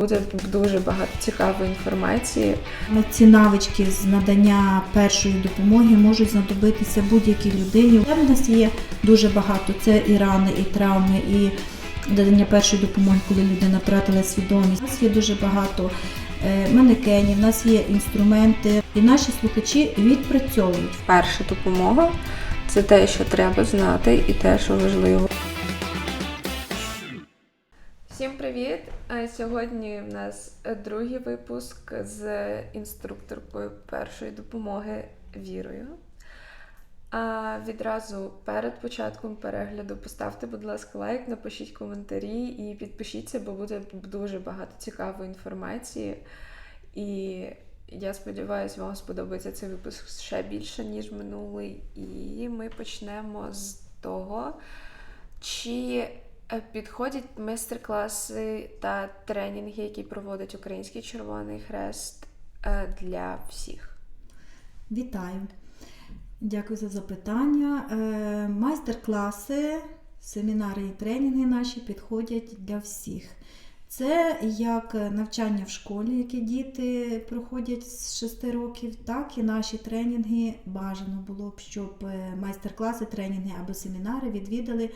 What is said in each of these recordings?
Буде дуже багато цікавої інформації. Ці навички з надання першої допомоги можуть знадобитися будь-якій людині. У нас є дуже багато. Це і рани, і травми, і надання першої допомоги, коли людина втратила свідомість. У нас є дуже багато е, манекенів, у нас є інструменти, і наші слухачі відпрацьовують. Перша допомога це те, що треба знати, і те, що важливо. Всім привіт! Е, Сьогодні в нас другий випуск з інструкторкою першої допомоги Вірою. А відразу перед початком перегляду поставте, будь ласка, лайк, напишіть коментарі і підпишіться, бо буде дуже багато цікавої інформації. І я сподіваюся, вам сподобається цей випуск ще більше, ніж минулий. І ми почнемо з того, чи підходять майстер-класи та тренінги, які проводить Український Червоний Хрест е, для всіх. Вітаю! Дякую за запитання. Е, Майстер-класи, семінари і тренінги наші підходять для всіх. Це як навчання в школі, які діти проходять з 6 років, так і наші тренінги бажано було б, щоб е, майстер-класи, тренінги або семінари відвідали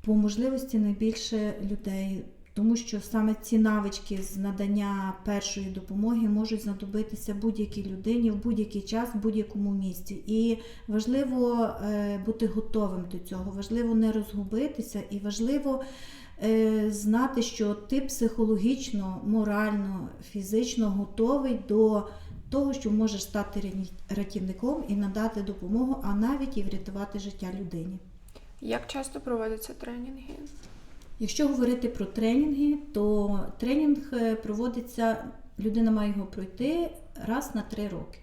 по можливості найбільше людей. Тому що саме ці навички з надання першої допомоги можуть знадобитися будь-якій людині в будь-який час, в будь-якому місці. І важливо е, бути готовим до цього, важливо не розгубитися, і важливо е, знати, що ти психологічно, морально, фізично готовий до того, що можеш стати рятівни- рятівником і надати допомогу, а навіть і врятувати життя людині. Як часто проводяться тренінги? Якщо говорити про тренінги, то тренінг е, проводиться, людина має його пройти раз на три роки.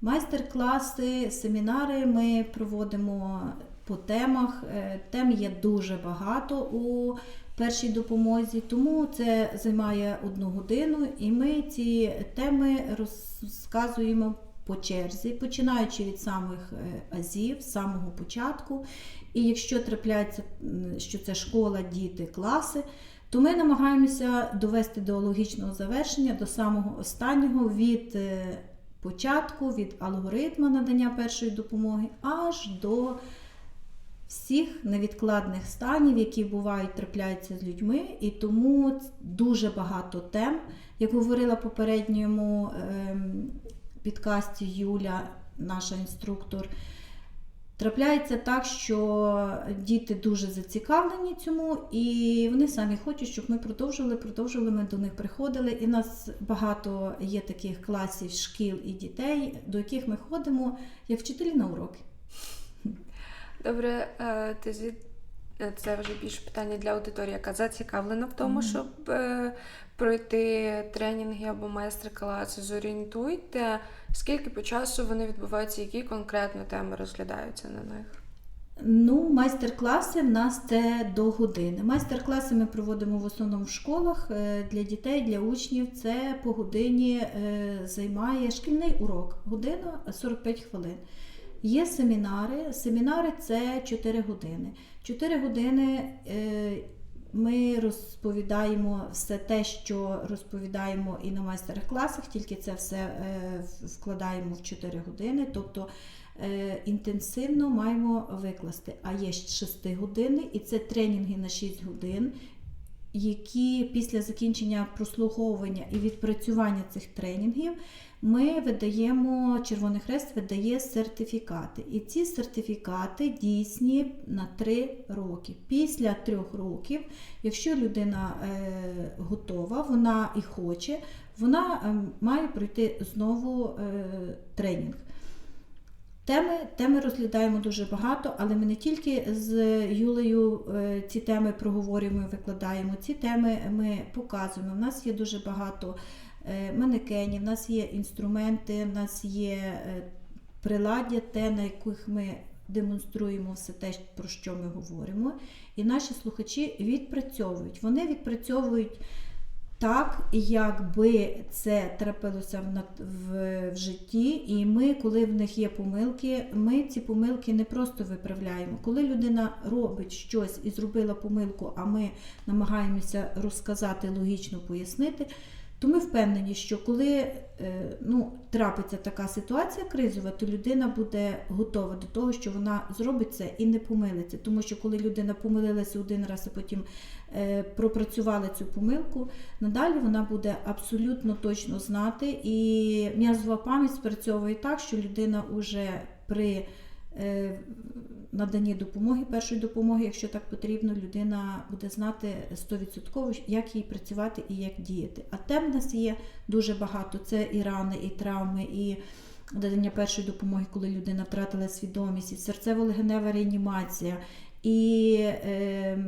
Майстер-класи, семінари ми проводимо по темах. Е, Тем є дуже багато у першій допомозі, тому це займає одну годину, і ми ці теми розказуємо по черзі, починаючи від самих е, азів, з самого початку. І якщо трапляється, що це школа, діти, класи, то ми намагаємося довести до логічного завершення, до самого останнього від е, початку, від алгоритму надання першої допомоги аж до всіх невідкладних станів, які бувають, трапляються з людьми. І тому дуже багато тем, як говорила попередньому ем, підкасті Юля, наша інструктор. Трапляється так, що діти дуже зацікавлені цьому, і вони самі хочуть, щоб ми продовжували, продовжували, ми до них приходили. І в нас багато є таких класів, шкіл і дітей, до яких ми ходимо як вчителі на уроки. Добре, е, ти це вже більше питання для аудиторії, яка зацікавлена в тому, щоб е, пройти тренінги або майстер-класи. Зорієнтуйте, скільки по часу вони відбуваються, які конкретно теми розглядаються на них. Ну, майстер-класи в нас це до години. Майстер-класи ми проводимо в основному в школах е, для дітей, для учнів. Це по годині е, займає шкільний урок, година 45 хвилин. Є семінари. Семінари це 4 години. 4 години е, ми розповідаємо все те, що розповідаємо і на майстер-класах, тільки це все е, вкладаємо в 4 години. Тобто е, інтенсивно маємо викласти. А є 6 години, і це тренінги на 6 годин, які після закінчення прослуховування і відпрацювання цих тренінгів ми видаємо, Червоний Хрест видає сертифікати. І ці сертифікати дійсні на 3 роки. Після 3 років, якщо людина е, готова, вона і хоче, вона е, має пройти знову е, тренінг. Теми, теми розглядаємо дуже багато, але ми не тільки з Юлею е, ці теми проговорюємо і викладаємо. Ці теми ми показуємо. У нас є дуже багато е, манекенів, у нас є інструменти, у нас є е, приладдя, те, на яких ми демонструємо все те, про що ми говоримо. І наші слухачі відпрацьовують. Вони відпрацьовують так, якби це трапилося в, в, в житті, і ми, коли в них є помилки, ми ці помилки не просто виправляємо. Коли людина робить щось і зробила помилку, а ми намагаємося розказати, логічно пояснити, то ми впевнені, що коли е, ну, трапиться така ситуація кризова, то людина буде готова до того, що вона зробить це і не помилиться. Тому що коли людина помилилася один раз, а потім е, пропрацювала цю помилку, надалі вона буде абсолютно точно знати. І м'язова пам'ять спрацьовує так, що людина вже при е, наданні допомоги, першої допомоги, якщо так потрібно, людина буде знати 100% як їй працювати і як діяти. А тем в нас є дуже багато. Це і рани, і травми, і надання першої допомоги, коли людина втратила свідомість, і серцево-легенева реанімація, і е,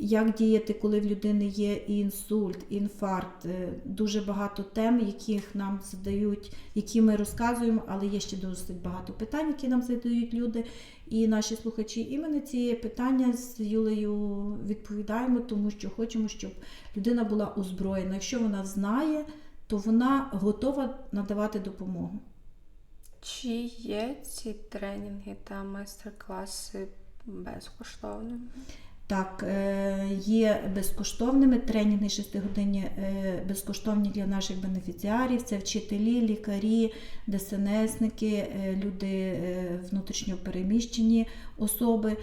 як діяти, коли в людини є інсульт, інфаркт. Е, Дуже багато тем, яких нам задають, які ми розказуємо, але є ще досить багато питань, які нам задають люди і наші слухачі. І ми на ці питання з Юлею відповідаємо, тому що хочемо, щоб людина була озброєна. Якщо вона знає, то вона готова надавати допомогу. Чи є ці тренінги та майстер-класи безкоштовними? Так, е, є безкоштовними тренінги 6-годинні е, безкоштовні для наших бенефіціарів. Це вчителі, лікарі, ДСНСники, е, люди внутрішньо переміщені особи.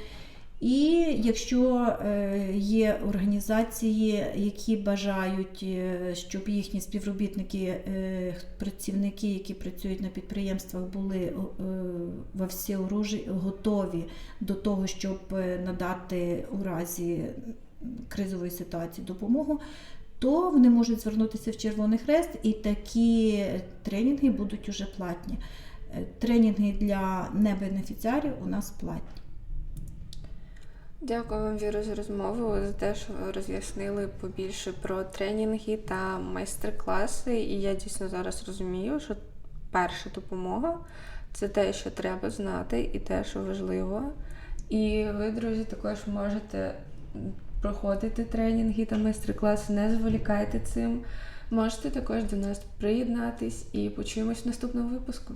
І якщо е, є організації, які бажають, е, щоб їхні співробітники, е, працівники, які працюють на підприємствах, були во всеоружі готові до того, щоб надати у разі кризової ситуації допомогу, то вони можуть звернутися в Червоний Хрест, і такі тренінги будуть уже платні. Тренінги для небенефіціарів у нас платні. Дякую вам, Віру, за розмову, за те, що ви роз'яснили побільше про тренінги та майстер-класи. І я дійсно зараз розумію, що перша допомога це те, що треба знати, і те, що важливо. І ви, друзі, також можете проходити тренінги та майстер-класи, не зволікайте цим. Можете також до нас приєднатись і почуємось в наступному випуску.